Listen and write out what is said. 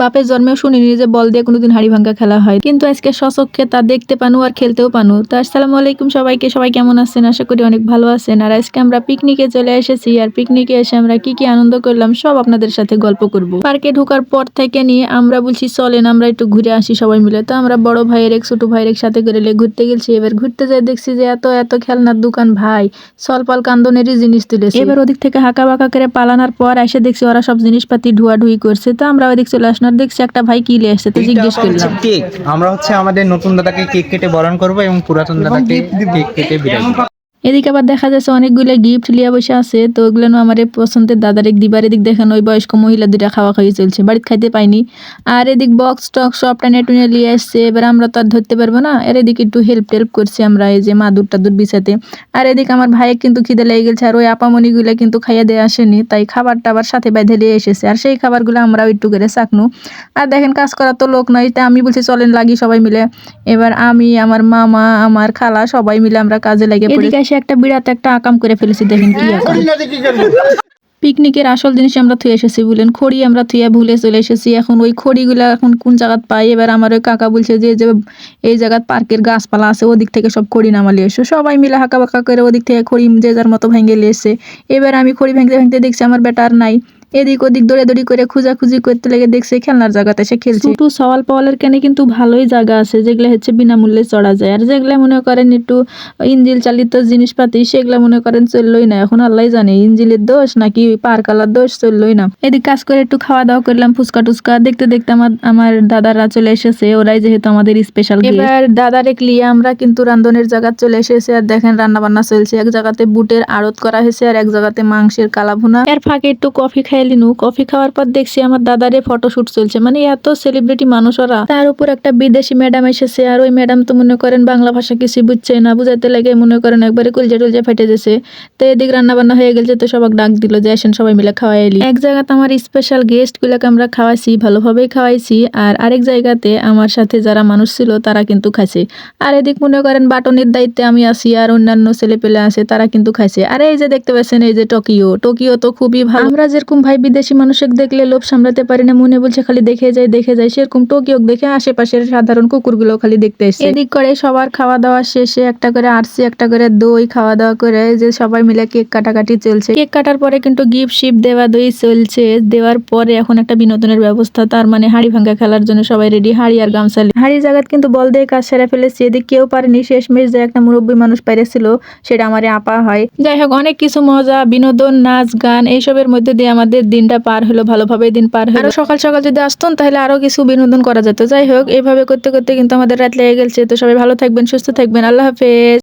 বাপের জন্মেও শুনিনি যে বল দিয়ে কোনোদিন হাড়ি ভাঙ্গা খেলা হয়। কিন্তু আজকে সচক্ষে তা দেখতে পানু আর খেলতেও পানু। তো আসসালামু আলাইকুম সবাইকে, সবাই কেমন আছেন? আশা করি অনেক ভালো আছেন। আর আজকে আমরা পিকনিকে চলে এসেছি। আর পিকনিকে এসে আমরা কি কি আনন্দ করলাম সব আপনাদের সাথে গল্প করব। পার্কে ঢোকার পর থেকে নিয়ে আমরা বলছি, চলেন আমরা একটু ঘুরে আসি সবাই মিলে। তো আমরা বড় ভাইয়ের এক, ছোট ভাইয়ের সাথে করে ঘুরতে গেছি। এবার ঘুরতে যাই দেখছি যে এত এত খেলনার দোকান ভাই। সলপাল কান্দনেরই জিনিস তুলেছে। এবার ওদিক থেকে হাঁকা বাঁকা করে পালানোর পর এসে দেখছি ওরা সব জিনিসপাতি ধুয়াধুয়ি করছে। তো আমরা ওদিক চলে আসলাম। দেখছি একটা ভাই কি নিয়ে আসছে তো জিজ্ঞেস করলাম। কেক আমরা হচ্ছে আমাদের নতুন দাদাকে কেক কেটে বরণ করব এবং পুরাতন দাদাকে কেক কেটে বিদায়। এদিকে আবার দেখা যাচ্ছে অনেকগুলো গিফট লিয়া বসে আছে, তো ওগুলো আমার পছন্দের দাদার এক দিবার এদিক দেখেন ওই বয়স্ক মহিলা দুটা খাওয়া খাওয়ি চলছে, বাড়িতে খাইতে পাইনি। আর এদিক বক্স টক্স সব টানে টুনে লিয়ে আসছে এবার আমরা তো আর ধরতে পারব না। এর এদিকে একটু হেল্প টেল্প করছি আমরা, এই যে মাদুর টাদুর বিছাতে। আর এদিকে আমার ভাইয়ের কিন্তু খিদে লেগে গেছে, আর ওই আপামনিগুলো কিন্তু খাইয়ে দিয়ে আসেনি, তাই খাবার টাবার সাথে বাইধে নিয়ে এসেছে। আর সেই খাবারগুলো আমরাও একটু করে চাকনু। আর দেখেন কাজ করার তো লোক নয় তাই আমি বলছি চলেন লাগি সবাই মিলে। এবার আমি, আমার মামা, আমার খালা সবাই মিলে আমরা কাজে লেগে এসে একটা বিরাট একটা আকাম করে ফেলেছি দেখেন কি আকাম। পিকনিকের আসল জিনিস আমরা থুয়ে এসেছি বলেন। খড়ি আমরা থুয়ে ভুলে চলে এসেছি। এখন ওই খড়িগুলো এখন কোন জায়গাত পাই? এবার আমার ওই কাকা বলছে যে যে এই জায়গাত পার্কের গাছপালা আছে ওদিক থেকে সব খড়ি নামালি এসো। সবাই মিলে হাঁকা বাঁকা করে ওদিক থেকে খড়ি যে যার মতো ভেঙে লিয়েছে। এবার আমি খড়ি ভেঙতে ভেঙতে দেখছি আমার বেটার নাই। এদিক ওদিক দৌড়ে করে খুঁজাখুঁজি করতে লেগে দেখছে খেলনার জায়গাতে সে খেলছে। একটু সওয়াল পাওয়ালের কেনে কিন্তু ভালোই জায়গা আছে যেগুলো হচ্ছে বিনামূল্যে চড়া যায়। আর যেগুলো মনে করেন একটু ইঞ্জিল চালিত জিনিসপাতি সেগুলো মনে করেন চললোই না। এখন আল্লাহ জানে ইঞ্জিলের দোষ নাকি পার কালার দোষ চললোই না। এদিক কাজ করে একটু খাওয়া দাওয়া করলাম ফুচকা টুচকা। দেখতে দেখতে আমার আমার দাদারা চলে এসেছে ওরাই যেহেতু আমাদের স্পেশাল এবার দাদার এক লিয়ে আমরা কিন্তু রান্ধনের জায়গা চলে এসেছে। আর দেখেন রান্না বান্না চলছে এক জায়গাতে বুটের আড়ত করা হয়েছে আর এক জায়গাতে মাংসের কালা ভুনা এর ফাঁকে একটু কফি খাই লিনু কফি খাওয়ার পর দেখছি আমার দাদারে ফটোশুট চলছে। মানে এত সেলিব্রিটি মানুষ ওরা। তার উপর একটা বিদেশি ম্যাডাম এসেছে, আর ওই ম্যাডাম তো মনে করেন বাংলা ভাষা কিছু বুঝছে না, বুঝাইতে লাগে মনে করেন একবারে কুলজে টুলজে ফেটে গেছে। তো এদিক রান্না বান্না হয়ে গেছে, তো সবাক ডাক দিল যে, আসেন সবাই মিলে খাওয়াই এলি। এক জায়গাতে আমার স্পেশাল গেস্ট গুলাকে আমরা খাওয়াইছি, ভালোভাবেই খাওয়াইছি, আর আরেক জায়গাতে আমার সাথে যারা মানুষ ছিল, তারা কিন্তু খাইছে। আর এদিক মনে করেন বাটনের দায়িত্বে আমি আছি, আর অন্যান্য ছেলে পেলে আছে, তারা কিন্তু খাইছে। আর এই যে দেখতে পাচ্ছেন, এই যে টোকিও টোকিও তো খুবই ভালো। আমরা যেরকম ভাই বিদেশি মানুষকে দেখলে লোভ সামলাতে পারি না, মনে বলছে খালি দেখে যাই দেখে যাই সেরকম টোকিও দেখে আশেপাশের সাধারণ কুকুরগুলো খালি দেখতে এসে এদিক করে সবার খাওয়া দাওয়া শেষে একটা করে আরসি, একটা করে দই খাওয়া দাওয়া করে যে সবাই মিলে কেক কাটাকাটি চলছে। কেক কাটার পরে কিন্তু গিফট, শিপ, দেওয়া দই চলছে। দেওয়ার পরে এখন একটা বিনোদনের ব্যবস্থা, তার মানে হাড়ি ভাঙ্গা খেলার জন্য সবাই রেডি হাড়ি আর গামছা। হাড়ি জায়গাত কিন্তু বল দিয়ে কাজ সেরে ফেলেছি, এদিক কেউ পারেনি। শেষ মেশ যে একটা মুরব্বী মানুষ পেরেছিল, সেটা আমারে আপা হয়। যাই হোক, অনেক কিছু মজা, বিনোদন, নাচ, গান, এইসবের মধ্যে দিয়ে আমাদের দিনটা পার হলো ভালোভাবে দিন পার হলো। আরও সকাল সকাল যদি আসতেন, তাহলে আরও কিছু বিনোদন করা যেত। যাই হোক এইভাবে করতে করতে কিন্তু আমাদের রাত লেগে গেছে। তো সবাই ভালো থাকবেন, সুস্থ থাকবেন। আল্লাহ হাফেজ।